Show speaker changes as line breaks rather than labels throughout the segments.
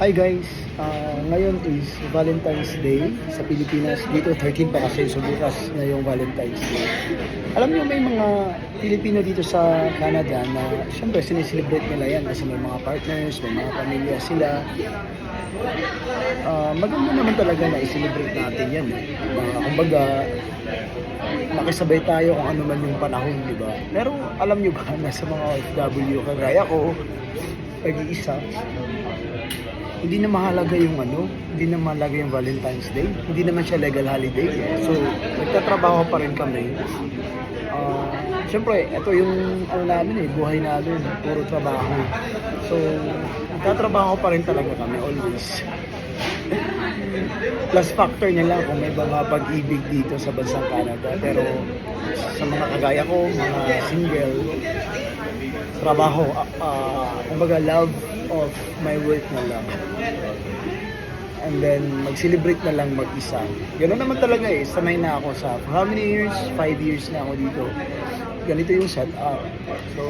Hi guys, Ah, ngayon is Valentine's Day sa Pilipinas. Dito 13 pa kasi, so bukas na yung Valentine's Day. Alam niyo may mga Pilipino dito sa Canada na syempre sineselebrate nila yan kasi may mga partners, may mga pamilya sila. Ah, maganda naman talaga na i-celebrate natin yan. Ah, kumbaga, nakisabay tayo kung ano man yung panahon, di ba? Pero alam niyo ba na sa mga OFW kagaya ko, pag-iisa, hindi na mahalaga yung ano, hindi na mahalaga yung Valentine's Day. Hindi naman siya legal holiday. So, nagtatrabaho pa rin kami. Ah, Siyempre, ito yung ano namin eh, buhay namin, puro trabaho. So, nagtatrabaho pa rin talaga kami always. Plus factor niya lang kung may mga pag-ibig dito sa bansang Canada. Pero sa mga kagaya ko, mga single, trabaho, uh, kumbaga love of my work na lang. And then, mag-celebrate na lang mag-isa. Ganun naman talaga eh. Sanay na ako sa, how many years? Five years na ako dito. Ganito yung setup. So,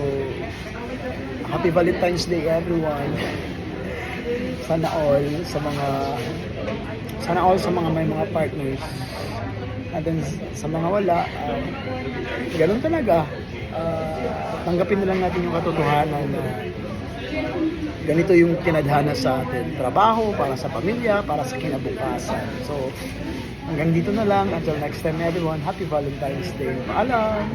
happy Valentine's Day everyone. Sana all sa mga sana all sa mga may mga partners. And then sa mga wala, uh, ganun talaga. Ah, tanggapin na lang natin yung katotohanan na ganito yung kinadhana sa atin. Trabaho, para sa pamilya, para sa kinabukasan. So, hanggang dito na lang. Until next time everyone, Happy Valentine's Day. Paalam!